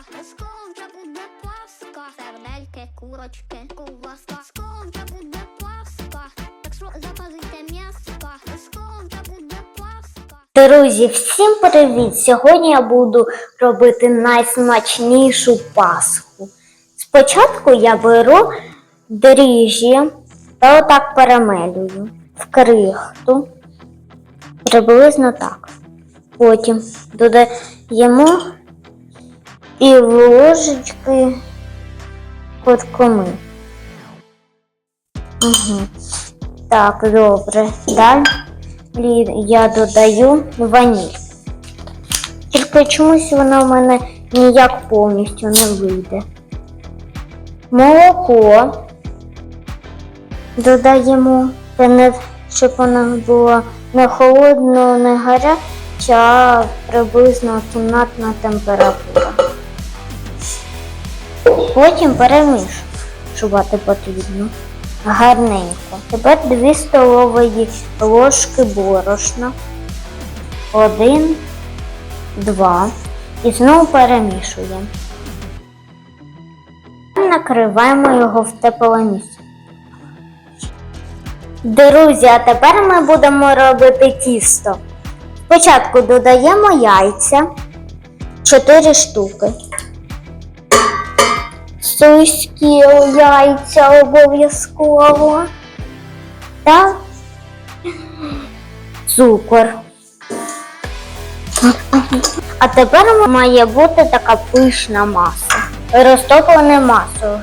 Скоро вже буде паска. Сердельки, курочки, ковбаска. Скоро буде паска. Так що запазуйте м'яска. Скоро буде паска. Друзі, всім привіт! Сьогодні я буду робити найсмачнішу пасху. Спочатку я беру дріжджі та отак перемелюю в крихту. Приблизно так. Потім додаємо пів ложечки куркуми. Угу. Так, добре. Далі я додаю ваніль. Тільки чомусь вона в мене ніяк повністю не вийде. Молоко додаємо, щоб вона була не холодно, не гаряча, а приблизно кімнатна температура. Потім перемішувати потрібно гарненько. Тепер 2 столові ложки борошна. Один, два. І знову перемішуємо. Накриваємо його в тепле місце. Друзі, а тепер ми будемо робити тісто. Спочатку додаємо яйця 4 штуки. Сільські яйця обов'язково. Та цукор. А тепер має бути така пишна маса. Розтоплене масо.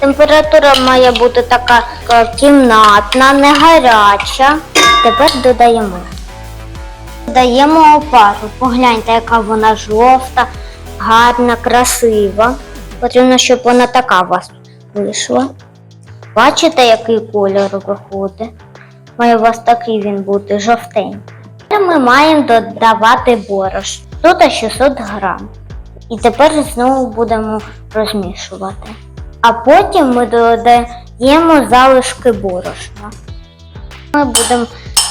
Температура має бути така е, кімнатна, не гаряча. Тепер додаємо. Додаємо опару. Погляньте, яка вона жовта, гарна, красива. Потрібно, щоб вона така у вас вийшла. Бачите, який кольор виходить? Має у вас такий він бути жовтенький. Тепер ми маємо додавати борошно. Тут 600 грам. І тепер знову будемо розмішувати. А потім ми додаємо залишки борошна. Ми будемо,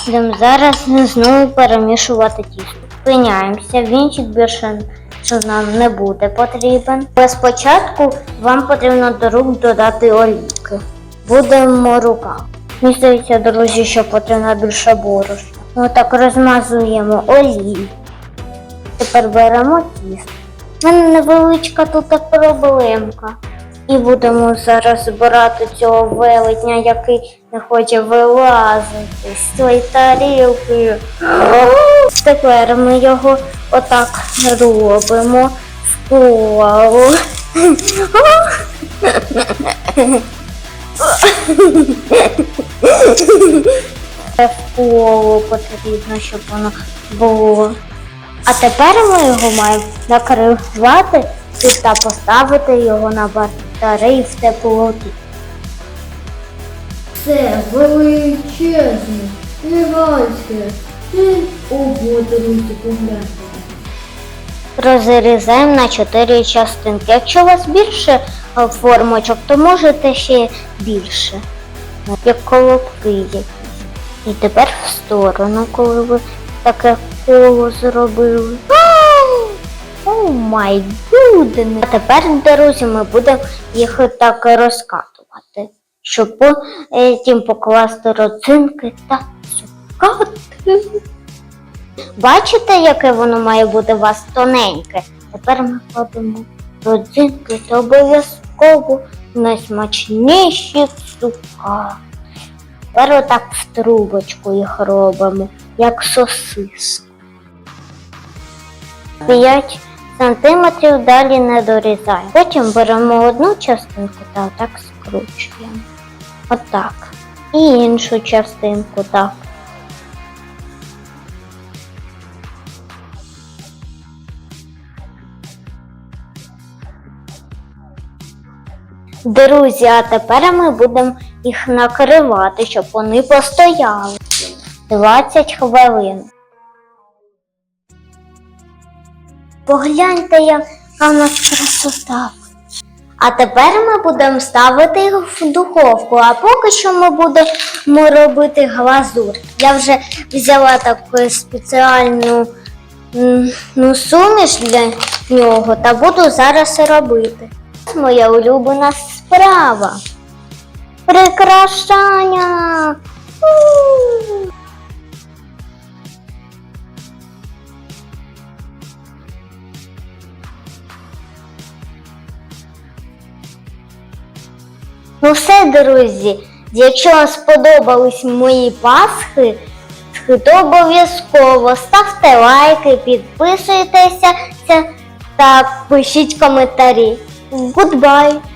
будемо зараз знову перемішувати тісто. Спиняємося, вінчик більше що нам не буде потрібен. Але спочатку вам потрібно до рук додати олійки. Будемо рука. Мені здається, друзі, що потрібно більше борошна. Ми так розмазуємо олій. Тепер беремо тісто. У мене невеличка тут проблемка. І будемо зараз збирати цього велетня, який не хоче вилазити з цієї тарілки. Тепер ми його отак робимо в коло. Це в коло потрібно, щоб воно було. А тепер ми його маємо накривати та поставити його на батареї в теплоту. Це величезне, гігантське. Ого, друзі, погляньте. Розрізаємо на чотири частинки. Якщо у вас більше формочок, то можете ще більше, як колобки якісь. І тепер в сторону, коли ви таке коло зробили. О май гудне. А тепер, друзі, ми будемо їх так розкатувати, щоб потім покласти родзинки та цукати. Бачите, яке воно має бути у вас тоненьке? Тепер ми кладемо родзинки та обов'язково найсмачніші цукати. Тепер отак в трубочку їх робимо, як сосиску. 5 сантиметрів далі не дорізаємо. Потім беремо одну частинку та отак скручуємо. Отак. І іншу частинку так. Друзі, а тепер ми будемо їх накривати, щоб вони постояли 20 хвилин. Погляньте, яка в нас красота. А тепер ми будемо ставити їх в духовку, а поки що ми будемо робити глазур. Я вже взяла таку спеціальну Ну, суміш для нього та буду зараз робити. Моя улюблена справа. Прикрашання. Ну все, друзі, якщо вам сподобались мої пасхи, то обов'язково ставте лайки, підписуйтеся та пишіть коментарі. Goodbye!